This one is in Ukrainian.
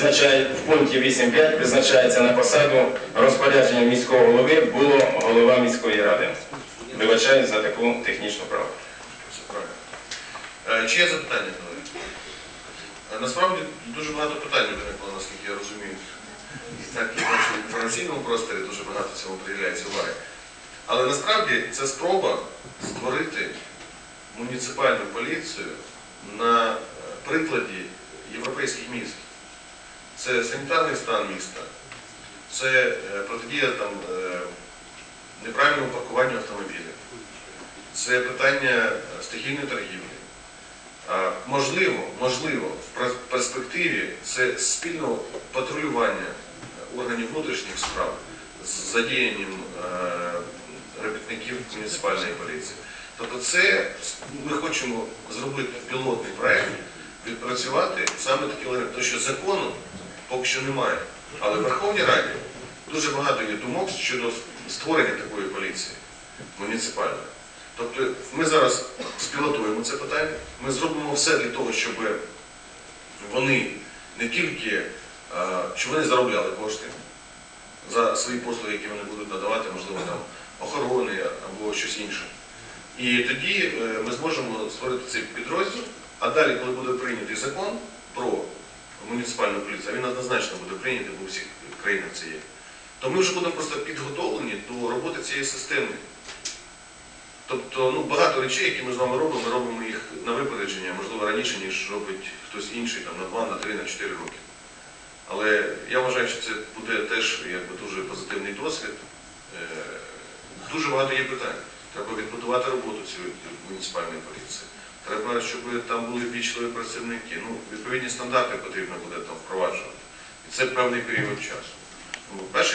призначає в пункті 8.5 призначається на посаду розпорядження міського голови було голова міської ради. Вибачаю за таку технічну правку. Е, Чи є запитання, колеги? Е, Насправді дуже багато питань виникло, наскільки я розумію. Так, і в інформаційному просторі дуже багато цьому приділяється уваги. Але насправді це спроба створити муніципальну поліцію на е, прикладі європейських міст. Це санітарний стан міста, це е, протидія там, е, неправильному паркуванню автомобілів, це питання е, стихійної торгівлі. Можливо, можливо, в перспективі це спільне патрулювання органів внутрішніх справ з задіянням робітників муніципальної поліції. Тобто це ми хочемо зробити пілотний проект, відпрацювати саме такі елементи, тому що закону поки що немає. Але в Верховній Раді дуже багато є думок щодо створення такої поліції муніципальної. Тобто ми зараз спілотуємо це питання, ми зробимо все для того, щоб вони не тільки е, щоб вони заробляли кошти за свої послуги, які вони будуть надавати, можливо, там охорони або щось інше. І тоді е, ми зможемо створити цей підрозділ, а далі, коли буде прийнятий закон про муніципальну поліцію, а він однозначно буде прийнятий, бо у всіх країнах це є, то ми вже будемо просто підготовлені до роботи цієї системи. Тобто ну, багато речей, які ми з вами робимо, ми робимо їх на випередження, можливо, раніше, ніж робить хтось інший, там, на 2, на 3, на 4 роки. Але я вважаю, що це буде теж якби, дуже позитивний досвід. Е, Дуже багато є питань. Треба відбудувати роботу цієї муніципальної поліції. Треба, щоб там були ввічливі працівники. Ну, відповідні стандарти потрібно буде там впроваджувати. І це певний період часу. Ну,